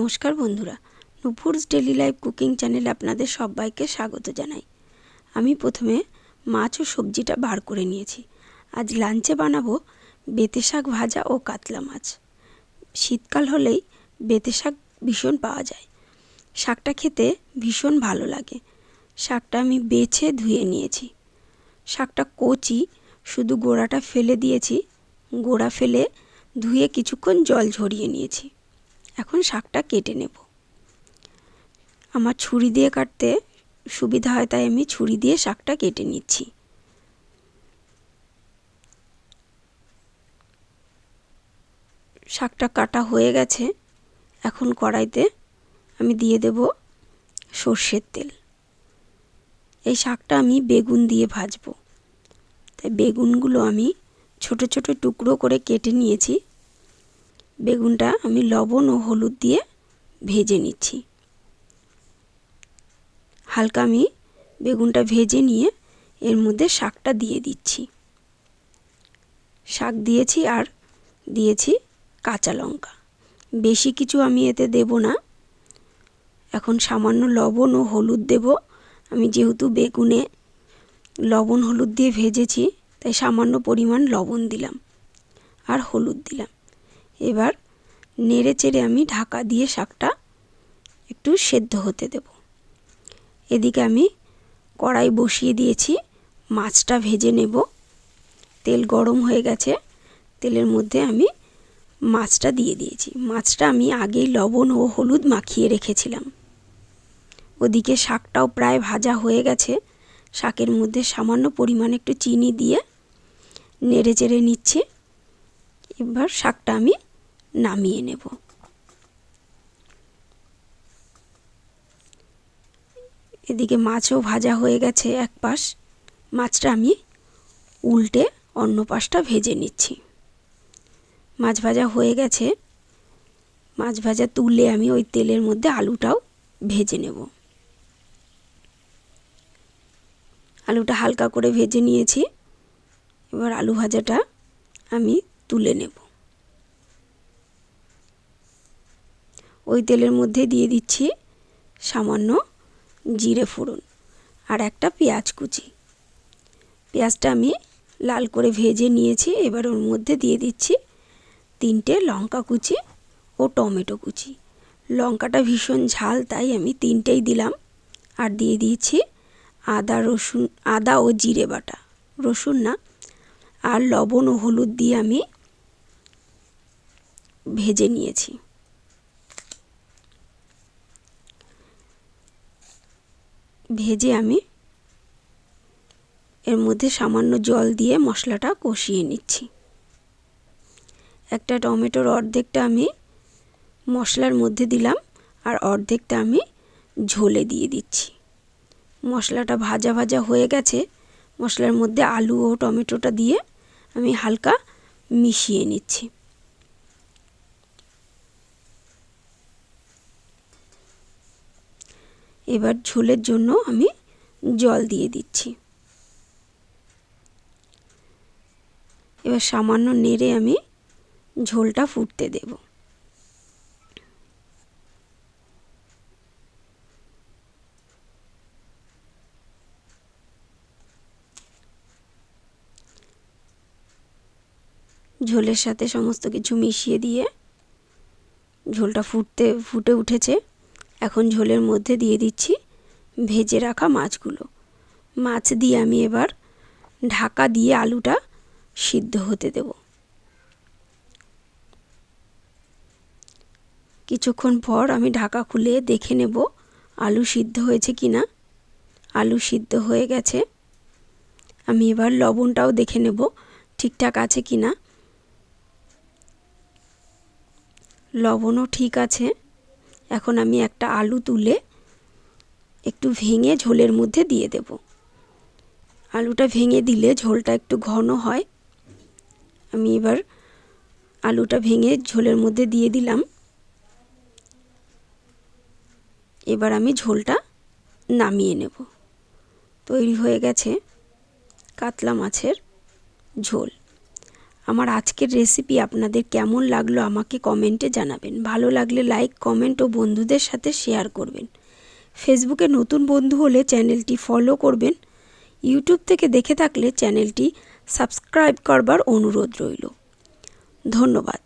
নমস্কার বন্ধুরা। Nupur's daily life cooking চ্যানেলে আপনাদের সবাইকে স্বাগত জানাই। আমি প্রথমে মাছ ও সবজিটা বার করে নিয়েছি। আজ লাঞ্চে বানাবো বেতে শাক ভাজা ও কাতলা মাছ। শীতকাল হলেই বেতে শাক ভীষণ পাওয়া যায়। শাকটা খেতে ভীষণ ভালো লাগে। শাকটা আমি বেছে ধুয়ে নিয়েছি। শাকটা কচি, শুধু গোড়াটা ফেলে দিয়েছি। গোড়া ফেলে ধুয়ে কিছুক্ষণ জল ঝরিয়ে নিয়েছি। এখন শাকটা কেটে নেব। আমার ছুরি দিয়ে কাটতে সুবিধা হয়, তাই আমি ছুরি দিয়ে শাকটা কেটে নিচ্ছি। শাকটা কাটা হয়ে গেছে। এখন কড়াইতে আমি দিয়ে দেব সর্ষের তেল। এই শাকটা আমি বেগুন দিয়ে ভাজবো। তাই বেগুনগুলো আমি ছোট ছোট টুকরো করে কেটে নিয়েছি। বেগুনটা আমি লবণ ও হলুদ দিয়ে ভেজে নিচ্ছি। হালকা আমি বেগুনটা ভেজে নিয়ে এর মধ্যে শাকটা দিয়ে দিচ্ছি। শাক দিয়েছি আর দিয়েছি কাঁচা লঙ্কা। বেশি কিছু আমি এতে দেব না। এখন সামান্য লবণ ও হলুদ দেব। আমি যেহেতু বেগুনে লবণ হলুদ দিয়ে ভেজেছি, তাই সামান্য পরিমাণ লবণ দিলাম আর হলুদ দিলাম। এবার নেড়ে চেড়ে আমি ঢাকা দিয়ে শাকটা একটু সেদ্ধ হতে দেব। এদিকে আমি কড়াই বসিয়ে দিয়েছি, মাছটা ভেজে নেব। তেল গরম হয়ে গেছে, তেলের মধ্যে আমি মাছটা দিয়ে দিয়েছি। মাছটা আমি আগেই লবণ ও হলুদ মাখিয়ে রেখেছিলাম। ওদিকে শাকটাও প্রায় ভাজা হয়ে গেছে। শাকের মধ্যে সামান্য পরিমাণে একটু চিনি দিয়ে নেড়ে চেড়ে নিচ্ছি। এবার শাকটা আমি নামিয়ে নেব। এদিকে মাছও ভাজা হয়ে গেছে এক পাশ। মাছটা আমি উল্টে অন্য পাশটা ভেজে নিচ্ছি। মাছ ভাজা হয়ে গেছে। মাছ ভাজা তুলে আমি ওই তেলের মধ্যে আলুটাও ভেজে নেব। আলুটা হালকা করে ভেজে নিয়েছি। এবার আলু ভাজাটা আমি তুলে নেব। ওই তেলের মধ্যে দিয়ে দিচ্ছি সামান্য জিরে ফোড়ন আর একটা পেঁয়াজ কুচি। পেঁয়াজটা আমি লাল করে ভেজে নিয়েছি, এবার ওর মধ্যে দিয়ে দিচ্ছি তিনটে লঙ্কা কুচি ও টমেটো কুচি। লঙ্কাটা ভীষণ ঝাল, তাই আমি তিনটেই দিলাম। আর দিয়ে দিয়েছি আদা, রসুন, আদা ও জিরে বাটা। রসুন না, আর লবণ ও হলুদ দিয়ে আমি ভেজে নিয়েছি। ভেজে আমি এর মধ্যে সামান্য জল দিয়ে মশলাটা কষিয়ে নিচ্ছি। একটা টমেটোর অর্ধেকটা আমি মশলার মধ্যে দিলাম আর অর্ধেকটা আমি ঝোলে দিয়ে দিচ্ছি। মশলাটা ভাজা ভাজা হয়ে গেছে, মশলার মধ্যে আলু ও টমেটোটা দিয়ে আমি হালকা মিশিয়ে নিচ্ছি। এবার ঝোলের জন্য আমি জল দিয়ে দিচ্ছি। এবার সামান্য নেড়ে আমি ঝোলটা ফুটতে দেব। ঝোলের সাথে সমস্ত কিছু মিশিয়ে দিয়ে ঝোলটা ফুটতে, ফুটে উঠেছে। এখন ঝোলের মধ্যে দিয়ে দিচ্ছি ভেজে রাখা মাছগুলো। মাছ দিয়ে আমি এবার ঢাকা দিয়ে আলুটা সিদ্ধ হতে দেব। কিছুক্ষণ পর আমি ঢাকা খুলে দেখে নেব আলু সিদ্ধ হয়েছে কি না। আলু সিদ্ধ হয়ে গেছে। আমি এবার লবণটাও দেখে নেব ঠিকঠাক আছে কি না। লবণও ঠিক আছে। এখন আমি একটা আলু তুলে একটু ভেঙে ঝোলের মধ্যে দিয়ে দেব। আলুটা ভেঙে দিলে ঝোলটা একটু ঘন হয়। আমি এবার আলুটা ভেঙে ঝোলের মধ্যে দিয়ে দিলাম। এবার আমি ঝোলটা নামিয়ে নেব। তৈরি হয়ে গেছে কাতলা মাছের ঝোল। আমার আজকের রেসিপি আপনাদের কেমন লাগল আমাকে কমেন্টে জানাবেন। ভালো লাগলে লাইক কমেন্ট ও বন্ধুদের সাথে শেয়ার করবেন। ফেসবুকে নতুন বন্ধু হলে চ্যানেলটি ফলো করবেন। ইউটিউব থেকে দেখে থাকলে চ্যানেলটি সাবস্ক্রাইব করবার অনুরোধ রইল। ধন্যবাদ।